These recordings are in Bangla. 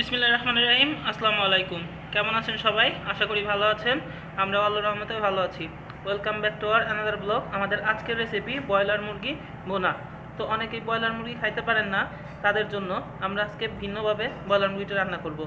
বিসমিল্লাহ রহমান রাহিম, আসসালামু আলাইকুম। কেমন আছেন সবাই? আশা করি ভালো আছেন। আমরা আল্লাহ রহমতে ভালো আছি। Welcome back to our another blog আমাদের আজকের রেসিপি ব্রয়লার মুরগি বোনা তো অনেকেই ব্রয়লার মুরগি খাইতে পারেন না, তাদের জন্য আমরা আজকে ভিন্নভাবে ব্রয়লার মুরগিটা রান্না করব।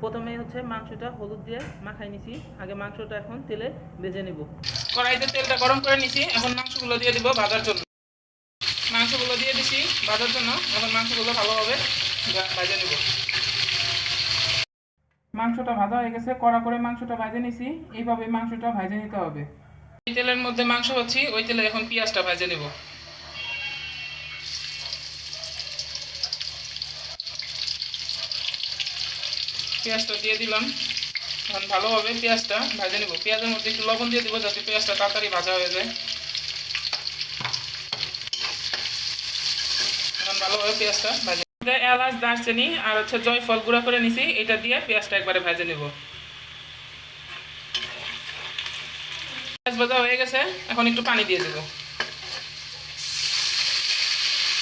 প্রথমেই হচ্ছে মাংসটা হলুদ দিয়ে মাখাই নিছি। আগে মাংসটা এখন তেলে ভেজে নিব। কড়াইতে তেলটা গরম করে নিছি। এখন মাংসগুলো দিয়ে দিব ভাজার জন্য। মাংসগুলো দিয়ে দিছি ভাজার জন্য। এখন মাংসগুলো ভালোভাবে ভেজে নিব। মাংসটা ভাজা হয়ে গেছে, কড়া করে মাংসটা ভাজে নিছি। এইভাবে মাংসটা ভাজে নিতে হবে। এই তেলের মধ্যে মাংস হচ্ছি, ওই তেলে এখন পেঁয়াজটা ভাজে নেব। পেঁয়াজটা দিয়ে দিলাম। এখন ভালোভাবে পেঁয়াজটা ভাজে নেব। পেঁয়াজের মধ্যে একটু লবণ দিয়ে দিব যাতে পেঁয়াজটা তাড়াতাড়ি ভাজা হয়ে যায়। এখন ভালোভাবে পেঁয়াজটা ভেজে এলাচ দারচিনি আর হচ্ছে জয়ফল গুঁড়া করে নিছি, এটা দিয়ে পেঁয়াজটা একবারে ভেজে নেব। পেঁয়াজ ভাজা হয়ে গেছে, এখন একটু পানি দিয়ে দেবো।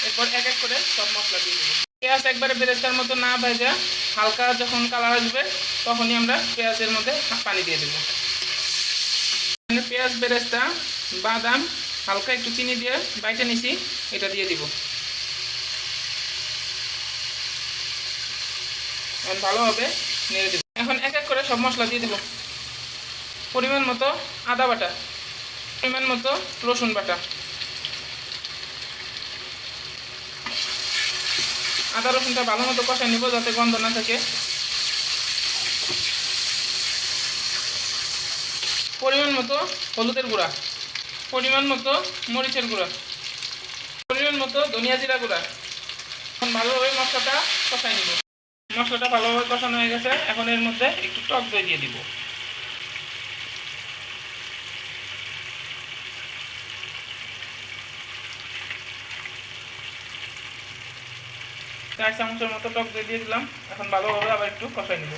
এরপর এক এক করে সব মশলা দিয়ে দেবো। পেঁয়াজ একবারে বেরেস্তার মতো না ভেজা, হালকা যখন কালার আসবে, তখনই আমরা পেঁয়াজের মধ্যে পানি দিয়ে দেবো। পেঁয়াজ, বেরেস্তা, বাদাম, হালকা একটু চিনি দিয়ে বাইটে নিছি, এটা দিয়ে দিব। ভালোভাবে নেড়ে দেব। এখন এক এক করে সব মশলা দিয়ে দেব। পরিমাণ মতো আদা বাটা, পরিমাণ মতো রসুন বাটা। আদা রসুনটা ভালো মতো কষায় নিব যাতে গন্ধ না থাকে। পরিমাণ মতো হলুদের গুঁড়া, পরিমাণ মতো মরিচের গুঁড়া, পরিমাণ মতো ধনিয়া জিরা গুঁড়া। এখন ভালোভাবে মশলাটা কষায় নিব। মশলাটা ভালোভাবে কষানো হয়ে গেছে। এখন এর মধ্যে একটু টক দই দিয়ে দিব। চার চামচের মতো টক দই দিয়ে দিলাম। এখন ভালোভাবে আবার একটু কষাই নিব।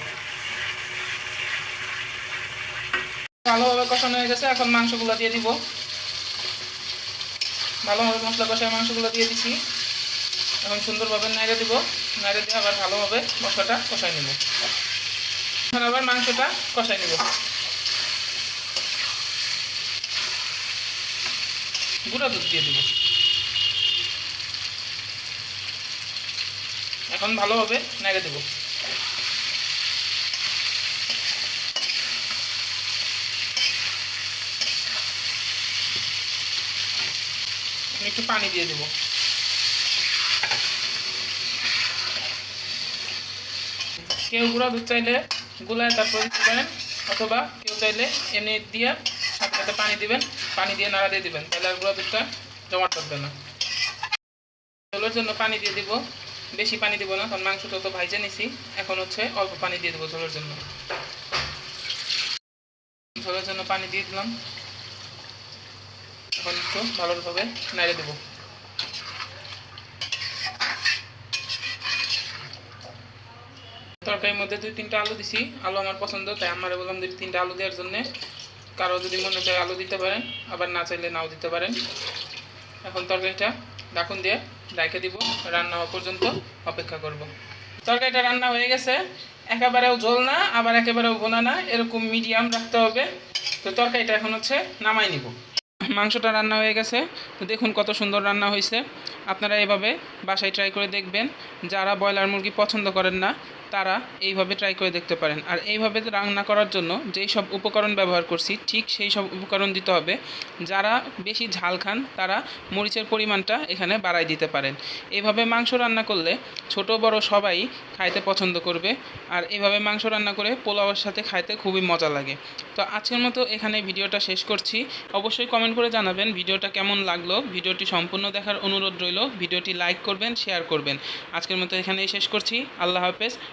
ভালোভাবে কষানো হয়ে গেছে। এখন মাংসগুলো দিয়ে দিব। ভালোভাবে মশলা কষায় মাংসগুলো দিয়ে দিছি এখন সুন্দরভাবে নাড়ে দিব। নাড়ে দিয়ে আবার ভালোভাবে মশলাটা কষাই নেব। এখন আবার মাংসটা কষাই নেব। গুঁড়া দুধ দিয়ে দিব। এখন ভালোভাবে নাড়ে দেব। একটু পানি দিয়ে দেবো। কেউ গুঁড়া দুধ চাইলে গুলায় তারপর দিতে পারেন অথবা কেউ চাইলে এমনি দিয়ে সাথে সাথে পানি দিবেন, পানি দিয়ে নাড়া দিয়ে দিবেন, তাহলে আর গুঁড়া দুধটা জমা থাকবে না। ঝোলের জন্য পানি দিয়ে দিব, বেশি পানি দিব না, কারণ মাংসটা তো ভাইজে নিছি, এখন হচ্ছে অল্প পানি দিয়ে দেবো ঝোলের জন্য। ঝোলের জন্য পানি দিয়ে দিলাম। এখন একটু ভালোভাবে নাড়ে দেবো। তরকারির মধ্যে দুই তিনটা আলু দিছি। আলু আমার পছন্দ, তাই আমার বললাম দুই তিনটা আলু দেওয়ার জন্যে। কারও যদি মনে চায় আলু দিতে পারেন, আবার না চাইলে নাও দিতে পারেন। এখন তরকারিটা ঢাকুন দিয়ে রেখে দিব, রান্না হওয়া পর্যন্ত অপেক্ষা করব। তরকারিটা রান্না হয়ে গেছে, একেবারেও ঝোল না, আবার একেবারেও ভোনা না, এরকম মিডিয়াম রাখতে হবে। তো তরকারিটা এখন হচ্ছে নামাই নিব। মাংসটা রান্না হয়ে গেছে, তো দেখুন কত সুন্দর রান্না হয়েছে। আপনারা এভাবে বাসায় ট্রাই করে দেখবেন। যারা ব্রয়লার মুরগি পছন্দ করেন না তারা এইভাবে ট্রাই করে দেখতে পারেন। আর এইভাবে রান্না করার জন্য যেই সব উপকরণ ব্যবহার করছি, ঠিক সেই সব উপকরণ দিতে হবে। যারা বেশি ঝাল খান, তারা মরিচের পরিমাণটা এখানে বাড়াই দিতে পারেন। এইভাবে মাংস রান্না করলে ছোট, বড় সবাই খাইতে পছন্দ করবে। আর এভাবে মাংস রান্না করে পোলাওয়ের সাথে খাইতে খুবই মজা লাগে। তো আজকের মতো এখানে ভিডিওটা শেষ করছি। অবশ্যই কমেন্ট করে জানাবেন ভিডিওটা কেমন লাগল। ভিডিওটি সম্পূর্ণ দেখার অনুরোধ রইল। ভিডিওটি লাইক করবেন শেয়ার করবেন। আজকের মতো এখানেই শেষ করছি। আল্লাহ হাফেজ।